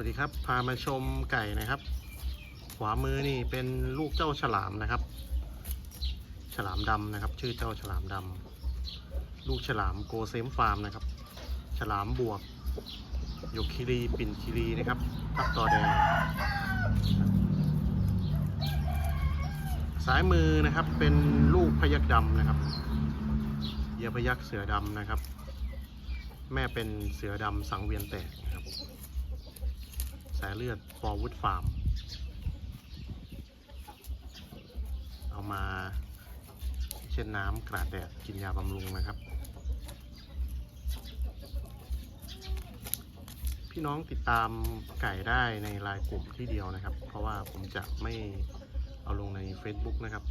วัสดีครับ พามาชมไก่นะครับ ขวามือนี่เป็นลูกเจ้าฉลามนะครับ ฉลามดำนะครับ ชื่อเจ้าฉลามดำลูกฉลามโกเซมฟาร์มนะครับ ฉลามบวกยกคิรีปิ่นคิรีนะครับทับต่อแดงซ้ายมือนะครับเป็นลูกพยักดำนะครับเหยยพยักเสือดำนะครับ แม่เป็นเสือดำสังเวียนแตกนะครับ เลือดฟอร์วูดฟาร์ม เอามาเช็ดน้ำกราดแดดกินยาบำรุงนะครับ พี่น้องติดตามไก่ได้ในไลน์กลุ่มที่เดียวนะครับ เพราะว่าผมจะไม่เอาลงใน Facebook นะครับ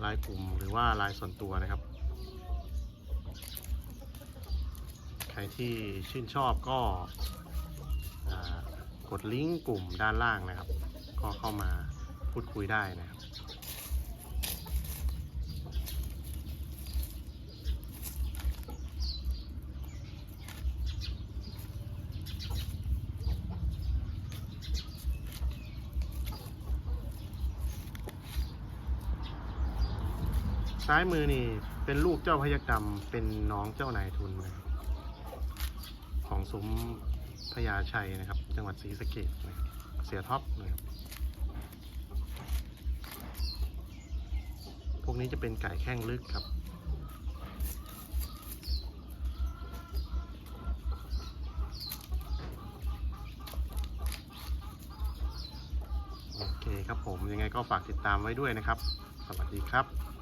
ไลน์กลุ่มหรือว่าไลน์ส่วนตัวนะครับ ใค รที่ชื่นชอบก็กดลิงก์กลุ่มด้านล่างนะครับ ก็เข้ามาพูดคุยได้นะครับซ้ายมือนี่เป็นลูกเจ้าพยักดำเป็นน้องเจ้านายทุนนะครับ ของซุ้มพญาชัยนะครับ จังหวัดศรีสะเกดเสียท็อปนะครับพวกนี้จะเป็นไก่แข้งลึกครับ โอเคครับผมยังไงก็ฝากติดตามไว้ด้วยนะครับ สวัสดีครับ